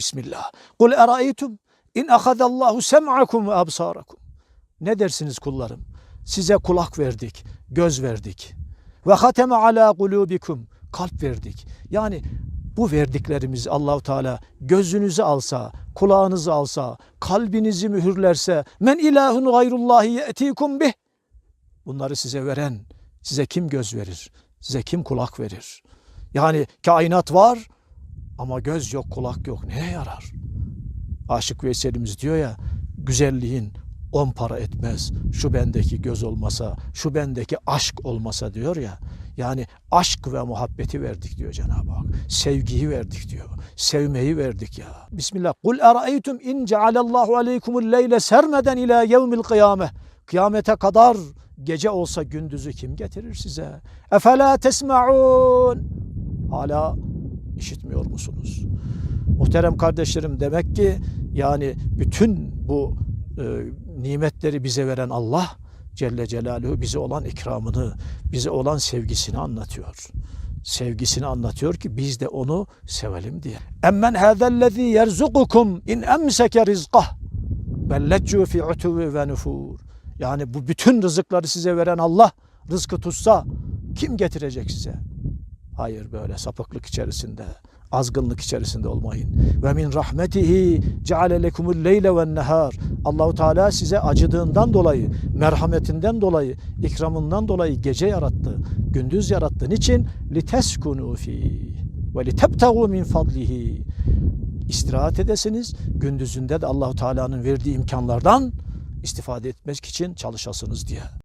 Bismillah. Kul eraeytum in ahadallahu sem'akum ve absarakum. Ne dersiniz kullarım? Size kulak verdik, göz verdik. Ve hateme ala kulubikum. Kalp verdik. Yani bu verdiklerimiz Allahu Teala gözünüzü alsa, kulağınızı alsa, kalbinizi mühürlerse men ilahun gayrullahi ye'tikum bih. Bunları size veren, size kim göz verir? Size kim kulak verir? Yani kainat var ama göz yok, kulak yok. Neye yarar? Aşık Veysel'imiz diyor ya, güzelliğin on para etmez. Şu bendeki göz olmasa, şu bendeki aşk olmasa diyor ya. Yani aşk ve muhabbeti verdik diyor Cenab-ı Hak. Sevgiyi verdik diyor. Sevmeyi verdik ya. Bismillah. Kul eraeytum in cealallahu aleykumul leyle sermeden ila yevmil kıyame. Kıyamete kadar gece olsa gündüzü kim getirir size? Efela tesma'un. Hala işitmiyor musunuz? Muhterem kardeşlerim demek ki yani bütün bu e, nimetleri bize veren Allah Celle Celaluhu bize olan ikramını, bize olan sevgisini anlatıyor. Sevgisini anlatıyor ki biz de onu sevelim diye. Emmen hâzellezî yerzukukum in emseke rizqah belleccu fi utuvi ve nufur. Yani bu bütün rızıkları size veren Allah rızkı tutsa kim getirecek size? Hayır böyle sapıklık içerisinde, azgınlık içerisinde olmayın. Ve min rahmetihi ceale lekumul leyle ve nehar. Allahu Teala size acıdığından dolayı, merhametinden dolayı, ikramından dolayı gece yarattı, gündüz yarattı. Niçin? Liteskunu fi ve litebtagu min fadlihi. İstirahat edesiniz. Gündüzünde de Allahu Teala'nın verdiği imkanlardan istifade etmek için çalışasınız diye.